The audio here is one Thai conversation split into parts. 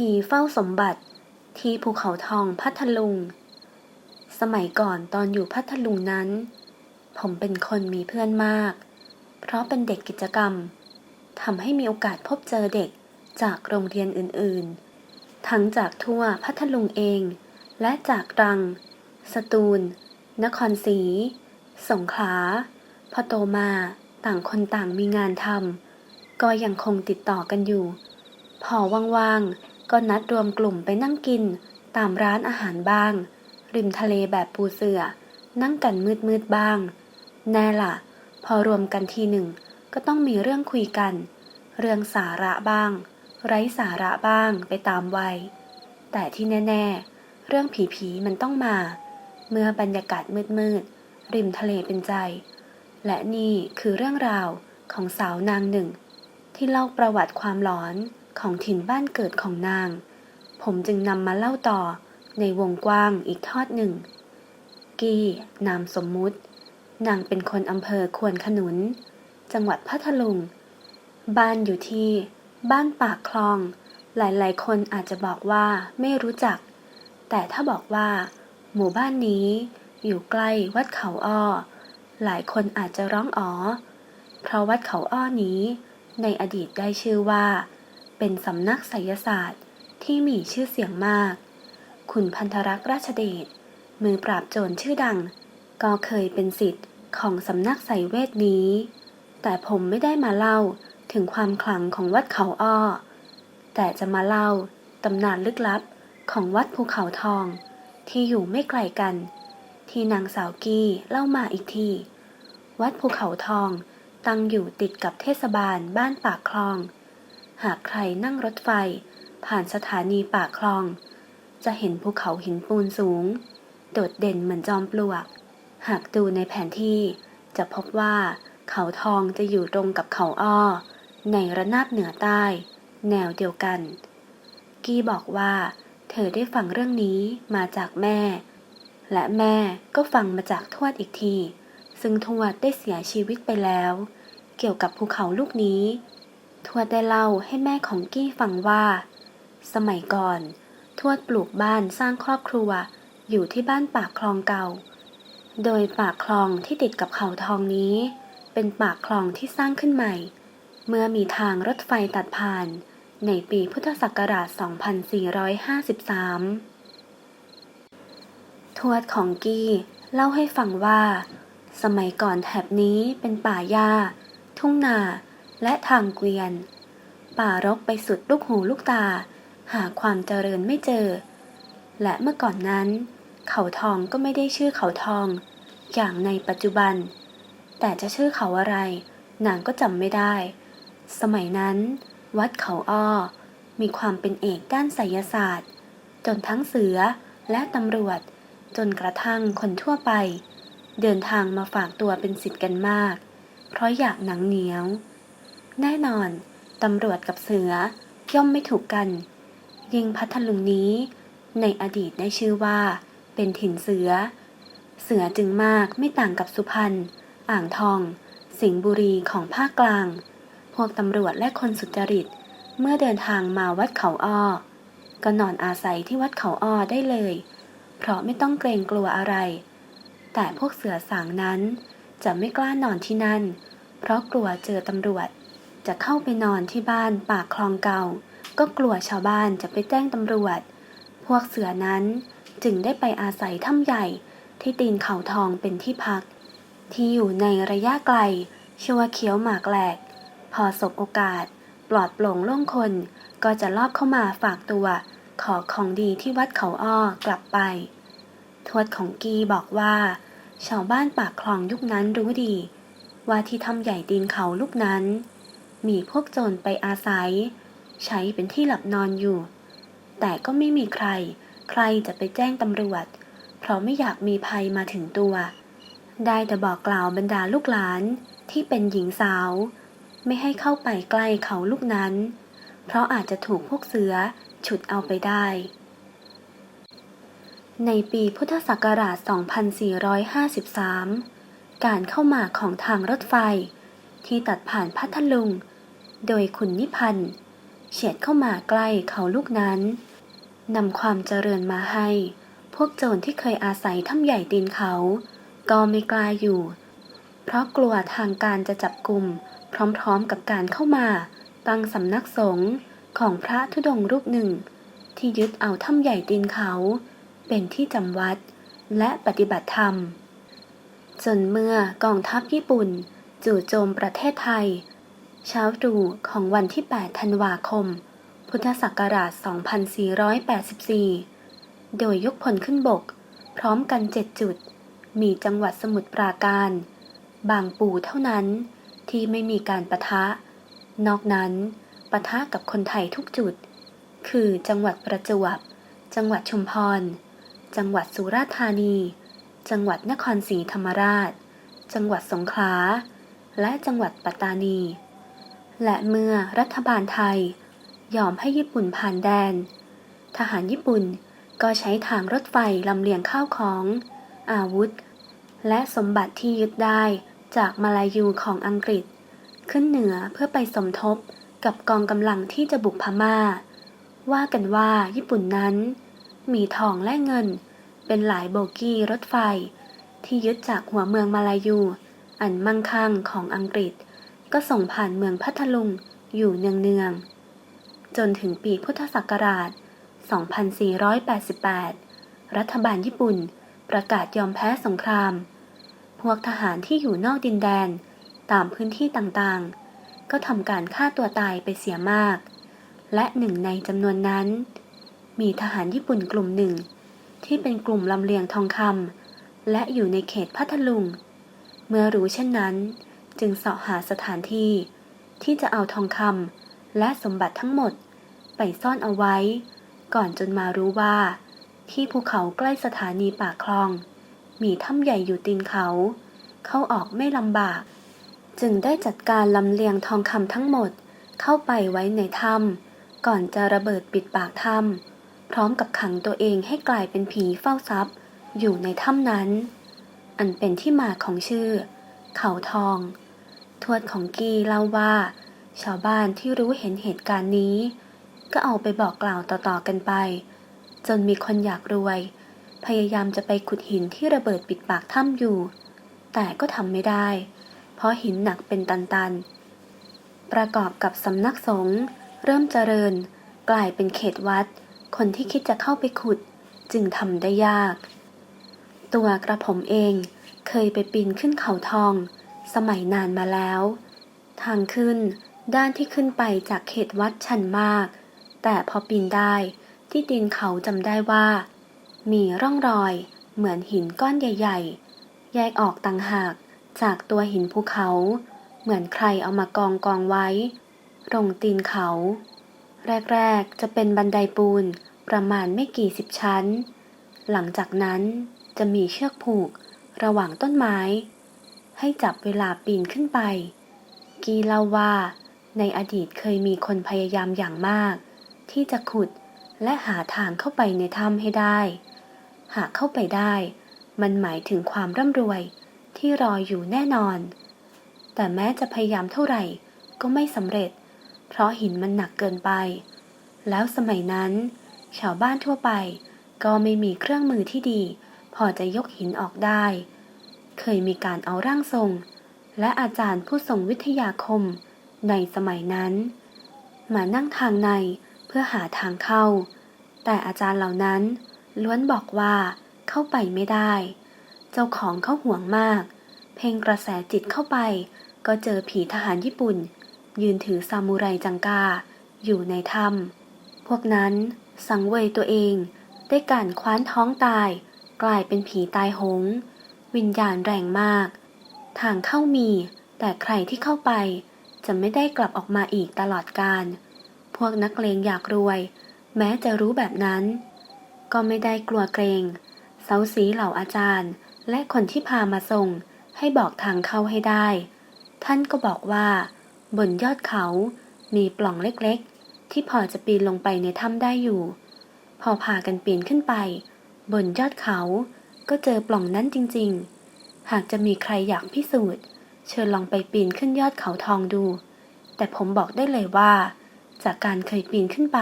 ผีเฝ้าสมบัติที่ภูเขาทองพัทลุง สมัยก่อนตอนอยู่พัทลุงนั้น ผมเป็นคนมีเพื่อนมาก เพราะเป็นเด็กกิจกรรมทำให้มีโอกาสพบเจอเด็กจากโรงเรียนอื่นๆ ทั้งจากทั่วพัทลุงเอง และจากรัง สตูล นครศรี สงขลา พอโตมาต่างคนต่างมีงานทำก็ยังคงติดต่อกันอยู่ พอว่างๆ ก็นัดรวมกลุ่มไปนั่งกิน ตามร้านอาหารบ้าง ริมทะเลแบบปูเสือนั่งกันมืดๆบ้าง แน่ล่ะ พอรวมกันทีหนึ่ง ก็ต้องมีเรื่องคุยกัน เรื่องสาระบ้าง ไร้สาระบ้างไปตามวัย แต่ที่แน่ ๆ เรื่องผีๆมันต้องมา เมื่อบรรยากาศมืดๆ ริมทะเลเป็นใจ และนี่คือเรื่องราวของสาวนางหนึ่ง ที่เล่าประวัติความหลอน ของถิ่นบ้านเกิดของนาง ผมจึงนำมาเล่าต่อในวงกว้างอีกทอดหนึ่ง กี้นามสมมุติ นางเป็นคนอำเภอควนขนุน จังหวัดพัทลุง บ้านอยู่ที่ บ้านปากคลอง หลายๆ คนอาจจะบอกว่าไม่รู้จัก แต่ถ้าบอกว่า หมู่บ้านนี้อยู่ใกล้วัดเขาอ้อ หลายคนอาจจะร้องอ๋อ เพราะวัดเขาอ้อนี้ ในอดีตได้ชื่อว่า เป็นสำนักไสยศาสตร์ที่มีชื่อเสียงมากคุณพันธรักษ์ราชเดช มือปราบโจรชื่อดัง ก็เคยเป็นสิทธิ์ของสำนักไสยเวทนี้ แต่ผมไม่ได้มาเล่าถึงความขลังของวัดเขาอ้อ แต่จะมาเล่าตำนานลึกลับของวัดภูเขาทอง ที่อยู่ไม่ไกลกัน ที่นางสาวกี้เล่ามาอีกที วัดภูเขาทองตั้งอยู่ติดกับเทศบาลบ้านปากคลอง หากใครนั่งรถไฟ ผ่านสถานีปากคลอง จะเห็นภูเขาหินปูนสูง โดดเด่นเหมือนจอมปลวก หากดูในแผนที่จะพบว่าเขาทองจะอยู่ตรงกับเขาอ้อ ในระนาบเหนือใต้ แนวเดียวกัน กี้บอกว่า เธอได้ฟังเรื่องนี้มาจากแม่ และแม่ก็ฟังมาจากทวดอีกที ซึ่งทวดได้เสียชีวิตไปแล้ว เกี่ยวกับภูเขาลูกนี้ ทวดได้เล่าให้แม่ของกี้ฟังว่า สมัยก่อน ทวดปลูกบ้านสร้างครอบครัวอยู่ที่บ้านปากคลองเก่า โดยปากคลองที่ติดกับเขาทองนี้ เป็นปากคลองที่สร้างขึ้นใหม่ เมื่อมีทางรถไฟตัดผ่าน ในปีพุทธศักราช 2453 ทวดของกี้เล่าให้ฟังว่า สมัยก่อนแถบนี้เป็นป่าหญ้า ทุ่งนา และทางเกวียน ป่ารกไปสุดลูกหูลูกตา หาความเจริญไม่เจอ และเมื่อก่อนนั้น เขาทองก็ไม่ได้ชื่อเขาทอง อย่างในปัจจุบัน แต่จะชื่อเขาอะไรนางก็จำไม่ได้ สมัยนั้น วัดเขาอ้อ มีความเป็นเอกด้านไสยศาสตร์ จนทั้งเสือและตำรวจ จนกระทั่งคนทั่วไป เดินทางมาฝากตัวเป็นสิทธิ์กันมาก เพราะอยากหนังเหนียว แน่นอน ตำรวจกับเสือย่อมไม่ถูกกัน ยิ่งพัทลุงนี้ ในอดีตได้ชื่อว่า เป็นถิ่นเสือ เสือจึงมากไม่ต่างกับสุพรรณ อ่างทอง สิงห์บุรีของภาคกลาง พวกตำรวจและคนสุจริต เมื่อเดินทางมาวัดเขาอ้อ ก็นอนอาศัยที่วัดเขาอ้อได้เลย เพราะไม่ต้องเกรงกลัวอะไร แต่พวกเสือสางนั้นจะไม่กล้านอนที่นั่น เพราะกลัวเจอตำรวจ จะเข้าไปนอนที่บ้านปากคลองเก่า ก็กลัวชาวบ้านจะไปแจ้งตำรวจ พวกเสือนั้นจึงได้ไปอาศัยถ้ำใหญ่ที่ตีนเขาทองเป็นที่พัก ที่อยู่ในระยะไกลชื่อว่าเคี้ยวหมากแหลก พอสบโอกาส ปลอดโปร่งโล่งคน ก็จะลอบเข้ามาฝากตัว ขอของดีที่วัดเขาอ้อกลับไป ทวดของกีบอกว่า ชาวบ้านปากคลองยุคนั้นรู้ดี ว่าที่ถ้ำใหญ่ตีนเขาลูกนั้น มีพวกโจรไปอาศัย ใช้เป็นที่หลับนอนอยู่ แต่ก็ไม่มีใคร ใครจะไปแจ้งตำรวจ เพราะไม่อยากมีภัยมาถึงตัว ได้แต่บอกกล่าวบรรดาลูกหลานที่เป็นหญิงสาว ไม่ให้เข้าไปใกล้เขาลูกนั้น เพราะอาจจะถูกพวกเสือฉุดเอาไปได้ ในปีพุทธศักราช 2453 การเข้ามาของทางรถไฟที่ตัดผ่านพัทลุง โดยคุณนิพันธ์เฉียดเข้ามาใกล้เขาลูกนั้นนำความเจริญมาให้ พวกโจรที่เคยอาศัยถ้ำใหญ่ตีนเขา ก็ไม่กล้าอยู่ เพราะกลัวทางการจะจับกลุ่มพร้อมๆกับการเข้ามาตั้งสำนักสงฆ์ของพระธุดงค์รูปหนึ่ง ที่ยึดเอาถ้ำใหญ่ตีนเขา เป็นที่จำวัดและปฏิบัติธรรม จนเมื่อกองทัพญี่ปุ่น จู่โจมประเทศไทย เช้าตรู่ของวันที่ 8 ธันวาคม พุทธศักราช 2484 โดยยกพลขึ้นบก พร้อมกัน 7 จุด มีจังหวัดสมุทรปราการ บางปูเท่านั้นที่ไม่มีการประทะ นอกนั้นปะทะกับคนไทยทุกจุด คือจังหวัดประจวบ จังหวัดชุมพร จังหวัดสุราษฎร์ธานี จังหวัดนครศรีธรรมราช จังหวัดสงขลา และจังหวัดปัตตานี และเมื่อรัฐบาลไทย ยอมให้ญี่ปุ่นผ่านแดน ทหารญี่ปุ่นก็ใช้ทางรถไฟลำเลียงข้าวของ อาวุธ และสมบัติที่ยึดได้จากมาลายูของอังกฤษ ขึ้นเหนือเพื่อไปสมทบกับกองกำลังที่จะบุกพม่า ว่ากันว่าญี่ปุ่นนั้น มีทองและเงิน เป็นหลายโบกี้รถไฟ ที่ยึดจากหัวเมืองมาลายู อันมั่งคั่งของอังกฤษ ก็ส่งผ่านเมืองพัทลุงอยู่เนืองๆ จนถึงปีพุทธศักราช 2488 รัฐบาลญี่ปุ่นประกาศยอมแพ้สงคราม พวกทหารที่อยู่นอกดินแดนตามพื้นที่ต่างๆ ก็ทำการฆ่าตัวตายไปเสียมาก และหนึ่งในจำนวนนั้น มีทหารญี่ปุ่นกลุ่มหนึ่ง ที่เป็นกลุ่มลำเลียงทองคำและอยู่ในเขตพัทลุง เมื่อรู้เช่นนั้น จึงเสาะหาสถานที่ ที่จะเอาทองคำและสมบัติทั้งหมด ไปซ่อนเอาไว้ ก่อนจนมารู้ว่า ที่ภูเขาใกล้สถานีปากคลอง มีถ้ำใหญ่อยู่ตีนเขา เข้าออกไม่ลำบาก จึงได้จัดการลำเลียงทองคำทั้งหมดเข้าไปไว้ในถ้ำก่อนจะระเบิดปิดปากถ้ำพร้อมกับขังตัวเองให้กลายเป็นผีเฝ้าทรัพย์ อยู่ในถ้ำนั้น อันเป็นที่มาของชื่อ เขาทอง ทวดของกีเล่าว่า ชาวบ้านที่รู้เห็นเหตุการณ์นี้ ก็เอาไปบอกกล่าวต่อๆกันไป จนมีคนอยากรวย พยายามจะไปขุดหินที่ระเบิดปิดปากถ้ำอยู่ แต่ก็ทำไม่ได้ เพราะหินหนักเป็นตันๆ ประกอบกับสำนักสงฆ์เริ่มเจริญ กลายเป็นเขตวัด คนที่คิดจะเข้าไปขุดจึงทำได้ยาก ตัวกระผมเองเคยไปปีนขึ้นเขาทอง สมัยนานมาแล้ว ทางขึ้นด้านที่ขึ้นไปจากเขตวัดชันมาก แต่พอปีนได้ที่ตีนเขาจำได้ว่า มีร่องรอยเหมือนหินก้อนใหญ่ ๆ แยกออกต่างหากจากตัวหินภูเขา เหมือนใครเอามากองกองไว้ตรงตีนเขา แรก ๆ จะเป็นบันไดปูนประมาณไม่กี่สิบชั้น หลังจากนั้นจะมีเชือกผูกระหว่างต้นไม้ ให้จับเวลาปีนขึ้นไป กีเล่าว่า ในอดีตเคยมีคนพยายามอย่างมาก ที่จะขุดและหาทางเข้าไปในถ้ำให้ได้ หากเข้าไปได้ มันหมายถึงความร่ำรวยที่รออยู่แน่นอน แต่แม้จะพยายามเท่าไหร่ก็ไม่สำเร็จ เพราะหินมันหนักเกินไป แล้วสมัยนั้น ชาวบ้านทั่วไปก็ไม่มีเครื่องมือที่ดี พอจะยกหินออกได้ เคยมีการเอาร่างทรง และอาจารย์ผู้ทรงวิทยาคมในสมัยนั้น มานั่งทางในเพื่อหาทางเข้า แต่อาจารย์เหล่านั้นล้วนบอกว่าเข้าไปไม่ได้ เจ้าของเขาห่วงมาก เพ่งกระแสจิตเข้าไป ก็เจอผีทหารญี่ปุ่น ยืนถือซามูไรจังกา อยู่ในถ้ำพวกนั้นสังเวยตัวเองได้การคว้านท้องตาย กลายเป็นผีตายโหง วิญญาณแรงมาก ทางเข้ามี แต่ใครที่เข้าไป จะไม่ได้กลับออกมาอีกตลอดกาลพวกนักเลงอยากรวย แม้จะรู้แบบนั้น ก็ไม่ได้กลัวเกรงเสาสีเหล่าอาจารย์ และคนที่พามาส่ง ให้บอกทางเข้าให้ได้ ท่านก็บอกว่า บนยอดเขามีปล่องเล็กๆ ที่พอจะปีนลงไปในถ้ำได้อยู่ พอพากันปีนขึ้นไป บนยอดเขา ก็เจอปล่องนั้นจริงๆ หากจะมีใครอยากพิสูจน์ เชิญลองไปปีนขึ้นยอดเขาทองดู แต่ผมบอกได้เลยว่า จากการเคยปีนขึ้นไป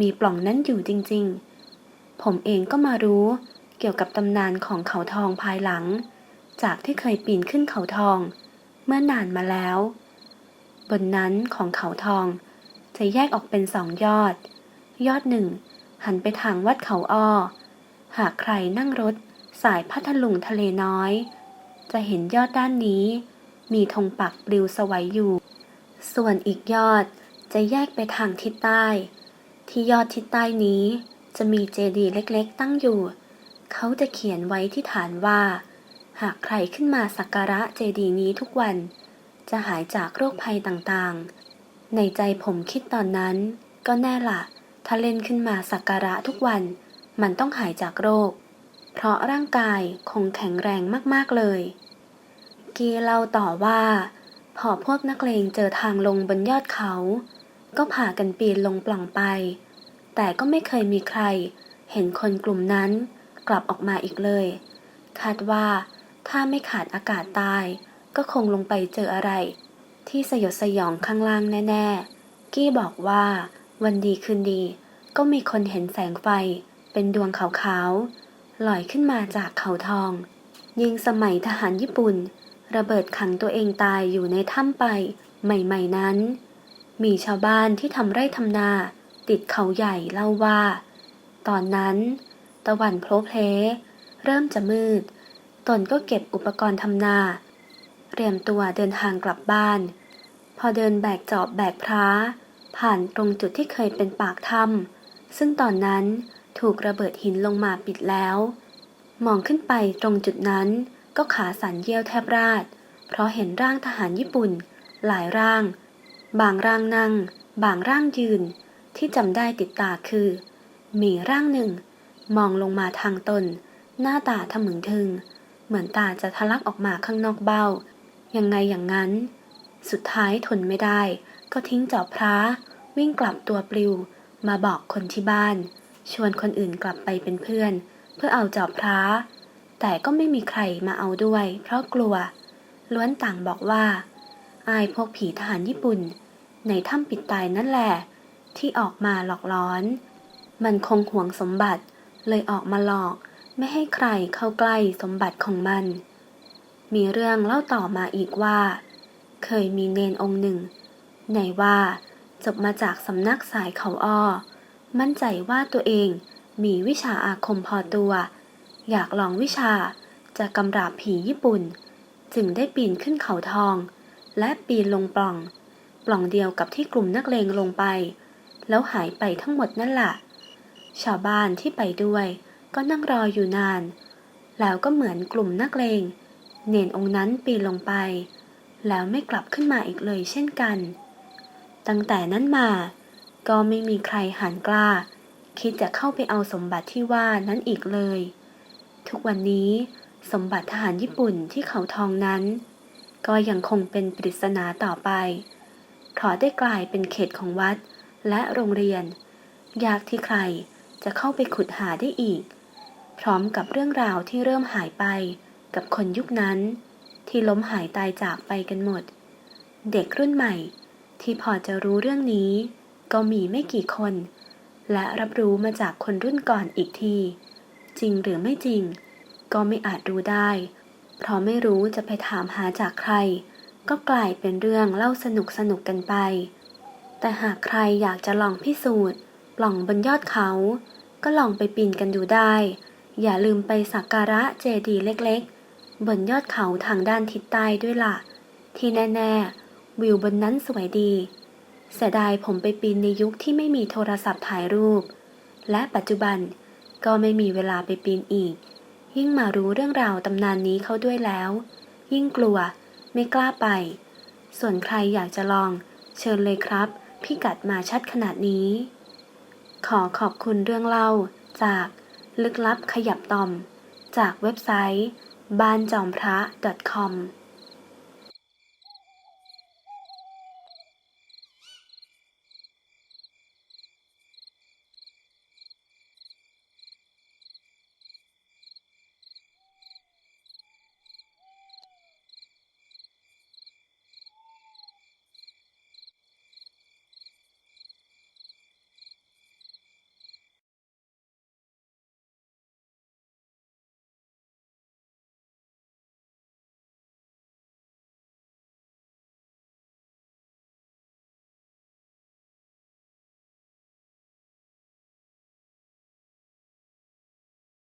มีปล่องนั้นอยู่จริงๆ ผมเองก็มารู้เกี่ยวกับตำนานของเขาทองภายหลัง จากที่เคยปีนขึ้นเขาทอง เมื่อนานมาแล้ว บนนั้นของเขาทอง จะแยกออกเป็นสองยอด ยอดหนึ่งหันไปทางวัดเขาอ้อหากใครนั่งรถ สายพัทลุงทะเลน้อย จะเห็นยอดด้านนี้ มีธงปักปลิวสวัยอยู่ ส่วนอีกยอดจะแยกไปทางทิศใต้ ที่ยอดทิศใต้นี้จะมีเจดีย์เล็กๆ ตั้งอยู่ เขาจะเขียนไว้ที่ฐานว่า หากใครขึ้นมาสักการะเจดีย์นี้ทุกวัน จะหายจากโรคภัยต่างๆ ในใจผมคิดตอนนั้น ก็แน่ละถ้าเล่นขึ้นมาสักการะทุกวัน มันต้องหายจากโรค เพราะร่างกายคงแข็งแรงมาก ๆ เลย กีเล่าต่อว่า พอพวกนักเลงเจอทางลงบนยอดเขา ก็พากันปีนลงปล่องไป แต่ก็ไม่เคยมีใคร เห็นคนกลุ่มนั้นกลับออกมาอีกเลย คาดว่าถ้าไม่ขาดอากาศตาย ก็คงลงไปเจออะไร ที่สยดสยองข้างล่างแน่ ๆ กี้บอกว่า วันดีคืนดี ก็มีคนเห็นแสงไฟ เป็นดวงขาวๆ ลอยขึ้นมาจากเขาทอง ยิงสมัยทหารญี่ปุ่น ระเบิดขังตัวเองตายอยู่ในถ้ำไป ใหม่ๆนั้น มีชาวบ้านที่ทำไร่ทำนา ติดเขาใหญ่เล่าว่า ตอนนั้น ตะวันโผล่เพลเริ่มจะมืด ตนก็เก็บอุปกรณ์ทำนาเตรียมตัวเดินทางกลับบ้าน พอเดินแบกจอบแบกพระผ่านตรงจุดที่เคยเป็นปากถ้ำซึ่งตอนนั้น ถูกระเบิดหินลงมาปิดแล้ว มองขึ้นไปตรงจุดนั้นก็ขาสั่นเยี่ยวแทบราด เพราะเห็นร่างทหารญี่ปุ่น หลายร่าง บางร่างนั่ง บางร่างยืน ที่จำได้ติดตาคือ มีร่างหนึ่ง มองลงมาทางตน หน้าตาทะมึงทึง เหมือนตาจะทะลักออกมาข้างนอกเบ้า ยังไงอย่างนั้น สุดท้ายทนไม่ได้ ก็ทิ้งจอบพระวิ่งกลับตัวปลิว มาบอกคนที่บ้าน ชวนคนอื่นกลับไปเป็นเพื่อน เพื่อเอาจอบพระแต่ก็ไม่มีใครมาเอาด้วย เพราะกลัว ล้วนต่างบอกว่า อายพวกผีทหารญี่ปุ่น ในถ้ำปิดตายนั่นแหละ ที่ออกมาหลอกล้อน มันคงห่วงสมบัติ เลยออกมาหลอก ไม่ให้ใครเข้าใกล้สมบัติของมัน มีเรื่องเล่าต่อมาอีกว่า เคยมีเนนองค์หนึ่งไหนว่าจบมาจากสำนักสายเขาอ้อ มั่นใจว่าตัวเองมีวิชาอาคมพอตัว อยากลองวิชาจะกำราบผีญี่ปุ่น จึงได้ปีนขึ้นเขาทอง และปีนลงปล่อง ปล่องเดียวกับที่กลุ่มนักเลงลงไป แล้วหายไปทั้งหมดนั่นแหละชาวบ้านที่ไปด้วย ก็นั่งรออยู่นาน แล้วก็เหมือนกลุ่มนักเลง เนนองค์นั้นปีนลงไป แล้วไม่กลับขึ้นมาอีกเลยเช่นกัน ตั้งแต่นั้นมา ก็ไม่มีใครหันกล้า คิดจะเข้าไปเอาสมบัติที่ว่านั้นอีกเลย ทุกวันนี้สมบัติทหารญี่ปุ่นที่เขาทองนั้น ก็ยังคงเป็นปริศนาต่อไปเพราะได้กลายเป็นเขตของวัดและโรงเรียน ยากที่ใครจะเข้าไปขุดหาได้อีก พร้อมกับเรื่องราวที่เริ่มหายไปกับคนยุคนั้น ที่ล้มหายตายจากไปกันหมด เด็กรุ่นใหม่ที่พอจะรู้เรื่องนี้ ก็มีไม่กี่คน และรับรู้มาจากคนรุ่นก่อนอีกที จริงหรือไม่จริง ก็ไม่อาจรู้ได้ เพราะไม่รู้จะไปถามหาจากใคร ก็กลายเป็นเรื่องเล่าสนุกสนุกกันไป แต่หากใครอยากจะลองพิสูจน์ปล่องบนยอดเขา ก็ลองไปปีนกันดูได้ อย่าลืมไปสักการะเจดีย์เล็กๆ บนยอดเขาทางด้านทิศใต้ด้วยล่ะ ที่แน่ ๆ วิวบนนั้นสวยดี เสียดายผมไปปีนในยุคที่ไม่มีโทรศัพท์ถ่ายรูป และปัจจุบันก็ไม่มีเวลาไปปีนอีก ยิ่งมารู้เรื่องราวตำนานนี้เขาด้วยแล้ว ยิ่งกลัวไม่กล้าไป ส่วนใครอยากจะลองเชิญเลยครับพี่กัดมาชัดขนาดนี้ ขอขอบคุณเรื่องเล่าจากลึกลับขยับตอม จากเว็บไซต์บ้านจอมพระ .com